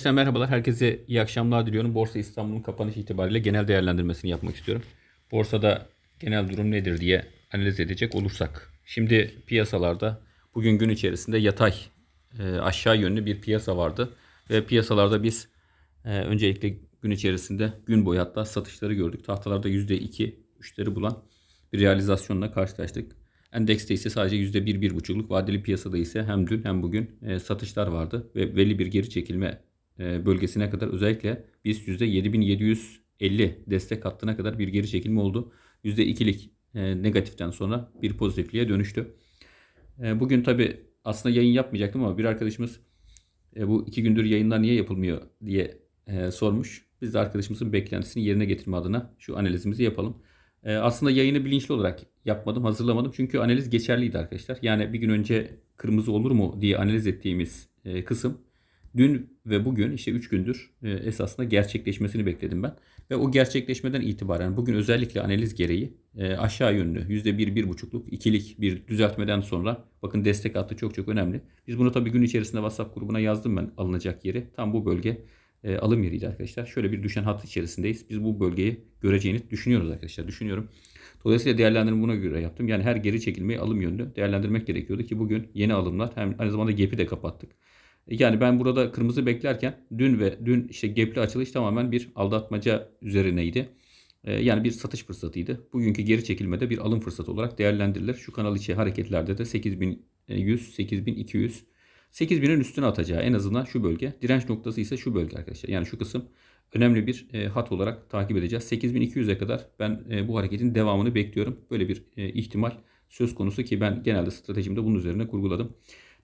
Arkadaşlar merhabalar. Herkese iyi akşamlar diliyorum. Borsa İstanbul'un kapanış itibariyle genel değerlendirmesini yapmak istiyorum. Borsada genel durum nedir diye analiz edecek olursak. Şimdi piyasalarda bugün gün içerisinde yatay e, aşağı yönlü bir piyasa vardı. Ve piyasalarda biz e, öncelikle gün içerisinde gün boyu hatta satışları gördük. Tahtalarda %2, 3'leri bulan bir realizasyonla karşılaştık. Endekste ise sadece %1-1,5'luk vadeli piyasada ise hem dün hem bugün e, satışlar vardı ve belli bir geri çekilme bölgesine kadar özellikle BIST %7750 destek hattına kadar bir geri çekilme oldu. %2'lik e, negatiften sonra bir pozitifliğe dönüştü. E, bugün tabi aslında yayın yapmayacaktım ama bir arkadaşımız e, bu iki gündür yayınlar niye yapılmıyor diye e, sormuş. Biz de arkadaşımızın beklentisini yerine getirme adına şu analizimizi yapalım. E, aslında yayını bilinçli olarak yapmadım, hazırlamadım. Çünkü analiz geçerliydi arkadaşlar. Yani bir gün önce kırmızı olur mu diye analiz ettiğimiz e, kısım dün ve bugün işte 3 gündür e, esasında gerçekleşmesini bekledim ben. Ve o gerçekleşmeden itibaren bugün özellikle analiz gereği e, aşağı yönlü %1-1,5'luk ikilik bir düzeltmeden sonra bakın destek hattı çok çok önemli. Biz bunu tabii gün içerisinde WhatsApp grubuna yazdım ben alınacak yeri. Tam bu bölge e, alım yeriydi arkadaşlar. Şöyle bir düşen hat içerisindeyiz. Biz bu bölgeyi göreceğini düşünüyoruz arkadaşlar. Düşünüyorum. Dolayısıyla değerlendirme buna göre yaptım. Yani her geri çekilmeyi alım yönlü değerlendirmek gerekiyordu ki bugün yeni alımlar hem aynı zamanda gap'i de kapattık. Yani ben burada kırmızı beklerken dün ve dün işte gap'li açılış tamamen bir aldatmaca üzerineydi. Ee, yani bir satış fırsatıydı. Bugünkü geri çekilmede bir alım fırsatı olarak değerlendirilir. Şu kanal içi hareketlerde de 8100, 8200, 8000'in üstüne atacağı en azından şu bölge. Direnç noktası ise şu bölge arkadaşlar. Yani şu kısım önemli bir e, hat olarak takip edeceğiz. 8200'e kadar ben e, bu hareketin devamını bekliyorum. Böyle bir e, ihtimal söz konusu ki ben genelde stratejimde bunun üzerine kurguladım.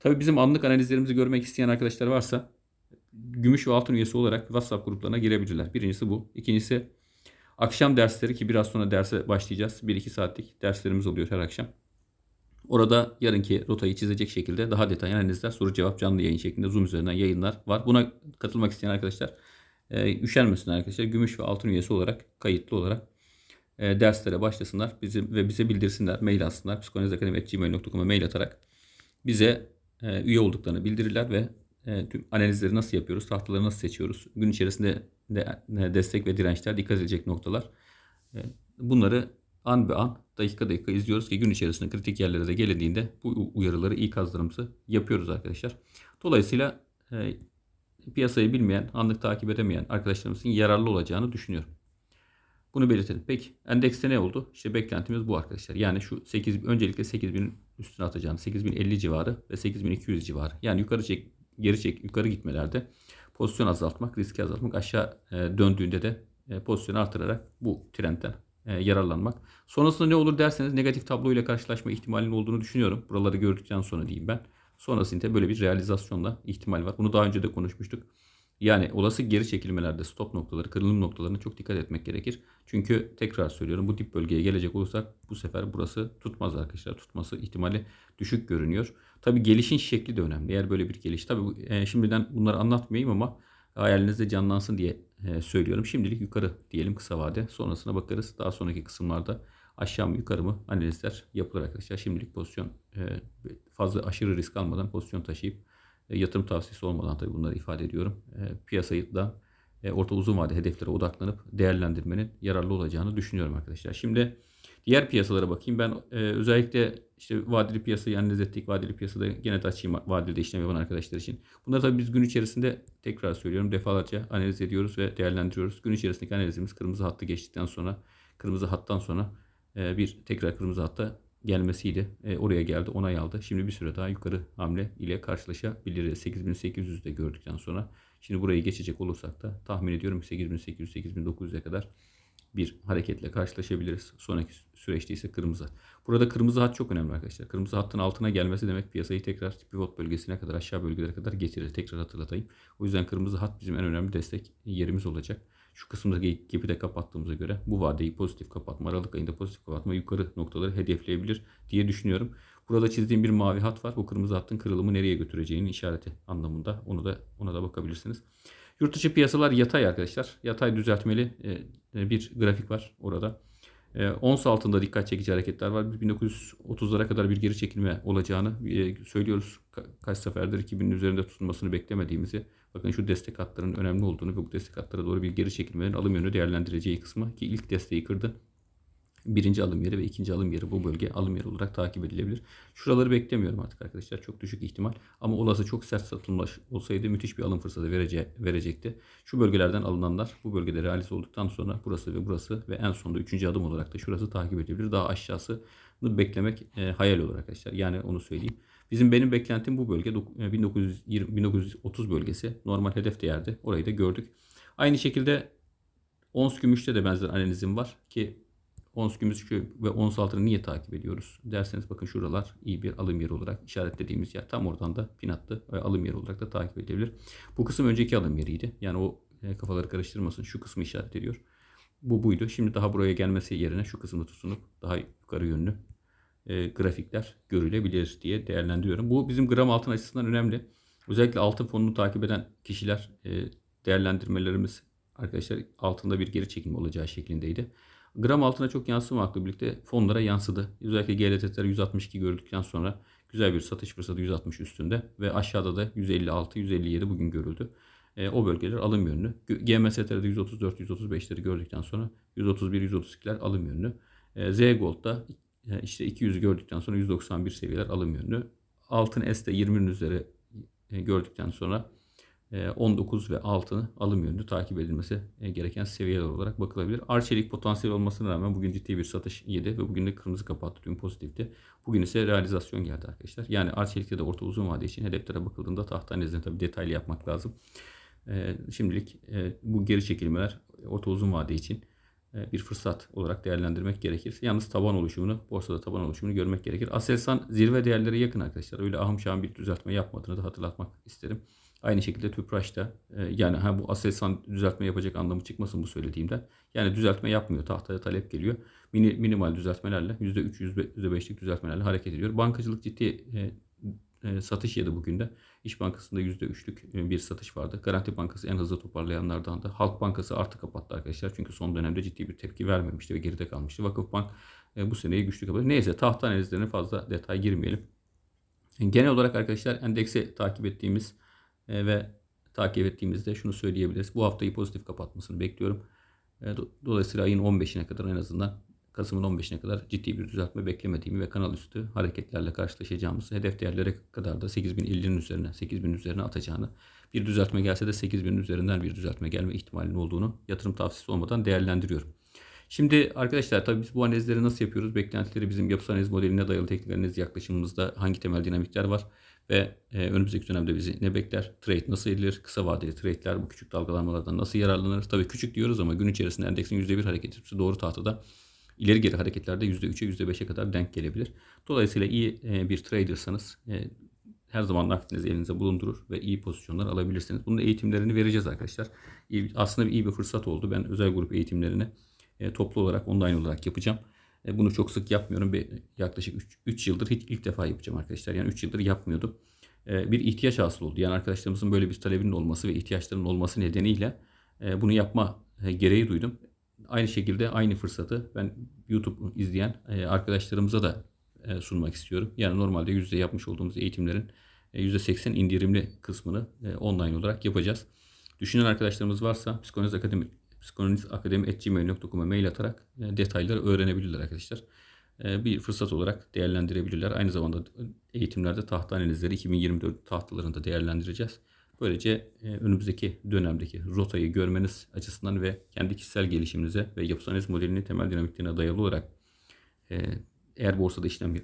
Tabii bizim anlık analizlerimizi görmek isteyen arkadaşlar varsa gümüş ve altın üyesi olarak WhatsApp gruplarına girebilirler. Birincisi bu. İkincisi akşam dersleri ki biraz sonra derse başlayacağız. 1-2 saatlik derslerimiz oluyor her akşam. Orada yarınki rotayı çizecek şekilde daha detaylı analizler, soru cevap canlı yayın şeklinde Zoom üzerinden yayınlar var. Buna katılmak isteyen arkadaşlar e, üşenmesinler arkadaşlar. Gümüş ve altın üyesi olarak kayıtlı olarak e, derslere başlasınlar. Bizim ve bize bildirsinler, mail atsınlar. psikolojizakademi.gmail.com'a mail atarak bize e, üye olduklarını bildirirler ve e, tüm analizleri nasıl yapıyoruz, tahtaları nasıl seçiyoruz, gün içerisinde de, e, destek ve dirençler dikkat edecek noktalar. Bunları an be an, dakika dakika izliyoruz ki gün içerisinde kritik yerlere de gelindiğinde bu uyarıları ilk hazırlığımızı yapıyoruz arkadaşlar. Dolayısıyla piyasayı bilmeyen, anlık takip edemeyen arkadaşlarımızın yararlı olacağını düşünüyorum. Bunu belirtelim. Peki endekste ne oldu? İşte beklentimiz bu arkadaşlar. Yani şu 8 öncelikle 8000'in üstüne atacağını 8050 civarı ve 8200 civarı. Yani yukarı çek, geri çek, yukarı gitmelerde pozisyon azaltmak, riski azaltmak, aşağı e, döndüğünde de e, pozisyonu artırarak bu trendten e, yararlanmak. Sonrasında ne olur derseniz negatif tablo ile karşılaşma ihtimalinin olduğunu düşünüyorum. Buraları gördükten sonra diyeyim ben. Sonrasında böyle bir realizasyonla ihtimal var. Bunu daha önce de konuşmuştuk. Yani olası geri çekilmelerde stop noktaları, kırılım noktalarına çok dikkat etmek gerekir. Çünkü tekrar söylüyorum bu dip bölgeye gelecek olursak bu sefer burası tutmaz arkadaşlar. Tutması ihtimali düşük görünüyor. Tabi gelişin şekli de önemli. Eğer böyle bir geliş. Tabi e, şimdiden bunları anlatmayayım ama hayalinizde canlansın diye e, söylüyorum. Şimdilik yukarı diyelim kısa vade. Sonrasına bakarız. Daha sonraki kısımlarda aşağı mı yukarı mı analizler yapılır arkadaşlar. Şimdilik pozisyon e, fazla aşırı risk almadan pozisyon taşıyıp yatırım tavsiyesi olmadan tabii bunları ifade ediyorum. E, piyasayı da e, orta uzun vade hedeflere odaklanıp değerlendirmenin yararlı olacağını düşünüyorum arkadaşlar. Şimdi diğer piyasalara bakayım. Ben özellikle işte vadeli piyasayı analiz ettik. Vadeli piyasada gene de açayım vadeli işlem yapan arkadaşlar için. Bunları tabii biz gün içerisinde tekrar söylüyorum defalarca analiz ediyoruz ve değerlendiriyoruz. Gün içerisindeki analizimiz kırmızı hattı geçtikten sonra kırmızı hattan sonra bir tekrar kırmızı hatta gelmesiydi. E, oraya geldi, onay aldı. Şimdi bir süre daha yukarı hamle ile karşılaşabiliriz. 8800'de gördükten sonra. Şimdi burayı geçecek olursak da tahmin ediyorum ki 8800-8900'e kadar bir hareketle karşılaşabiliriz. Sonraki süreçte ise kırmızı. Burada kırmızı hat çok önemli arkadaşlar. Kırmızı hattın altına gelmesi demek piyasayı tekrar pivot bölgesine kadar aşağı bölgelere kadar getirir. Tekrar hatırlatayım. O yüzden kırmızı hat bizim en önemli destek yerimiz olacak. Şu kısımda gibi de kapattığımıza göre bu vadeyi pozitif kapatma, Aralık ayında pozitif kapatma yukarı noktaları hedefleyebilir diye düşünüyorum. Burada çizdiğim bir mavi hat var. Bu kırmızı hattın kırılımı nereye götüreceğinin işareti anlamında. Onu da ona da bakabilirsiniz. Yurt dışı piyasalar yatay arkadaşlar. Yatay düzeltmeli e, bir grafik var orada. E, ons altında dikkat çekici hareketler var. 1930'lara kadar bir geri çekilme olacağını e, söylüyoruz. Kaç seferdir 2000'in üzerinde tutulmasını beklemediğimizi Bakın şu destek hatlarının önemli olduğunu ve bu destek hatlara doğru bir geri çekilmenin alım yönünü değerlendireceği kısmı ki ilk desteği kırdı. Birinci alım yeri ve ikinci alım yeri bu bölge alım yeri olarak takip edilebilir. Şuraları beklemiyorum artık arkadaşlar. Çok düşük ihtimal. Ama olası çok sert satılma olsaydı müthiş bir alım fırsatı verece verecekti. Şu bölgelerden alınanlar bu bölgede realize olduktan sonra burası ve burası ve en sonunda üçüncü adım olarak da şurası takip edilebilir. Daha aşağısını beklemek e, hayal olur arkadaşlar. Yani onu söyleyeyim. Bizim benim beklentim bu bölge dok- e, 1920 1930 bölgesi. Normal hedef değerdi. Orayı da gördük. Aynı şekilde ons gümüşte de benzer analizim var ki ons gümüş ve ons altını niye takip ediyoruz derseniz bakın şuralar iyi bir alım yeri olarak işaretlediğimiz yer. Tam oradan da pin attı ve alım yeri olarak da takip edilebilir. Bu kısım önceki alım yeriydi. Yani o e, kafaları karıştırmasın. Şu kısmı işaret ediyor. Bu buydu. Şimdi daha buraya gelmesi yerine şu kısımda tutunup daha yukarı yönlü e, grafikler görülebilir diye değerlendiriyorum. Bu bizim gram altın açısından önemli. Özellikle altın fonunu takip eden kişiler e, değerlendirmelerimiz arkadaşlar altında bir geri çekilme olacağı şeklindeydi. Gram altına çok yansımamakla birlikte fonlara yansıdı. Özellikle GLT'ler 162 gördükten sonra güzel bir satış fırsatı 160 üstünde ve aşağıda da 156 157 bugün görüldü. E, o bölgeler alım yönlü. GMST'de 134 135'leri gördükten sonra 131 132'ler alım yönlü. E, Z Gold'da e, işte 200 gördükten sonra 191 seviyeler alım yönlü. Altın S'de 20'nin üzeri e, gördükten sonra 19 ve altını alım yönlü takip edilmesi e, gereken seviyeler olarak bakılabilir. Arçelik potansiyel olmasına rağmen bugün ciddi bir satış yedi ve bugün de kırmızı kapattı. Dün pozitifti. Bugün ise realizasyon geldi arkadaşlar. Yani Arçelik'te de orta uzun vade için hedeflere bakıldığında tahta analizini tabii detaylı yapmak lazım. E, şimdilik e, bu geri çekilmeler orta uzun vade için bir fırsat olarak değerlendirmek gerekir. Yalnız taban oluşumunu, borsada taban oluşumunu görmek gerekir. Aselsan zirve değerleri yakın arkadaşlar. Öyle ahım şahım bir düzeltme yapmadığını da hatırlatmak isterim. Aynı şekilde Tüpraş'ta e, yani ha bu Aselsan düzeltme yapacak anlamı çıkmasın bu söylediğimden. Yani düzeltme yapmıyor. Tahtaya talep geliyor. Mini, minimal düzeltmelerle %3, %5'lik düzeltmelerle hareket ediyor. Bankacılık ciddi e, e, satış yedi bugün de. İş Bankası'nda %3'lük e, bir satış vardı. Garanti Bankası en hızlı toparlayanlardan da. Halk Bankası artı kapattı arkadaşlar. Çünkü son dönemde ciddi bir tepki vermemişti ve geride kalmıştı. Vakıfbank e, bu seneyi güçlü kapattı. Neyse tahta analizlerine fazla detay girmeyelim. Genel olarak arkadaşlar endeksi takip ettiğimiz e, ve takip ettiğimizde şunu söyleyebiliriz. Bu haftayı pozitif kapatmasını bekliyorum. E, dolayısıyla ayın 15'ine kadar en azından Kasım'ın 15'ine kadar ciddi bir düzeltme beklemediğimi ve kanal üstü hareketlerle karşılaşacağımızı, hedef değerlere kadar da 8050'nin üzerine, 8000 üzerine atacağını, bir düzeltme gelse de 8000'in üzerinden bir düzeltme gelme ihtimalinin olduğunu yatırım tavsiyesi olmadan değerlendiriyorum. Şimdi arkadaşlar tabii biz bu analizleri nasıl yapıyoruz? Beklentileri bizim yapısal analiz modeline dayalı teknik analiz yaklaşımımızda hangi temel dinamikler var? Ve e, önümüzdeki dönemde bizi ne bekler? Trade nasıl edilir? Kısa vadeli trade'ler bu küçük dalgalanmalardan nasıl yararlanır? Tabii küçük diyoruz ama gün içerisinde endeksin %1 hareketi doğru tahtada ileri geri hareketlerde %3'e %5'e kadar denk gelebilir. Dolayısıyla iyi e, bir tradersanız e, her zaman nakdinizi elinize bulundurur ve iyi pozisyonlar alabilirsiniz. Bunun eğitimlerini vereceğiz arkadaşlar. Aslında iyi bir fırsat oldu. Ben özel grup eğitimlerini e, toplu olarak online olarak yapacağım. Bunu çok sık yapmıyorum. Bir, yaklaşık 3 yıldır hiç ilk defa yapacağım arkadaşlar. Yani 3 yıldır yapmıyordum. Bir ihtiyaç hasıl oldu. Yani arkadaşlarımızın böyle bir talebinin olması ve ihtiyaçlarının olması nedeniyle bunu yapma gereği duydum. Aynı şekilde aynı fırsatı ben YouTube izleyen e, arkadaşlarımıza da e, sunmak istiyorum. Yani normalde yüzde yapmış olduğumuz eğitimlerin e, %80 indirimli kısmını online olarak yapacağız. Düşünen arkadaşlarımız varsa Psikanaliz Akademi psikanalizakademi.gmail.com'a mail atarak detayları öğrenebilirler arkadaşlar. Bir fırsat olarak değerlendirebilirler. Aynı zamanda eğitimlerde tahta analizleri 2024 tahtalarında değerlendireceğiz. Böylece e, önümüzdeki dönemdeki rotayı görmeniz açısından ve kendi kişisel gelişiminize ve yapısal modelinin temel dinamiklerine dayalı olarak eğer borsada işlem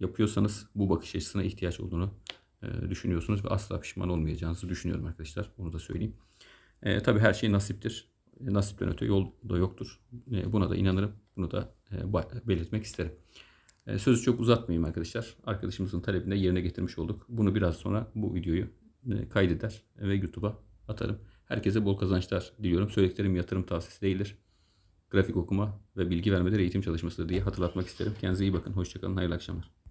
yapıyorsanız bu bakış açısına ihtiyaç olduğunu düşünüyorsunuz ve asla pişman olmayacağınızı düşünüyorum arkadaşlar. Onu da söyleyeyim. E, tabii her şey nasiptir. E, nasipten öte yol da yoktur. E, buna da inanırım. Bunu da e, belirtmek isterim. E, sözü çok uzatmayayım arkadaşlar. Arkadaşımızın talebini yerine getirmiş olduk. Bunu biraz sonra bu videoyu e, kaydeder ve YouTube'a atarım. Herkese bol kazançlar diliyorum. Söylediklerim yatırım tavsiyesi değildir. Grafik okuma ve bilgi vermeleri eğitim çalışmasıdır diye hatırlatmak isterim. Kendinize iyi bakın. Hoşçakalın. Hayırlı akşamlar.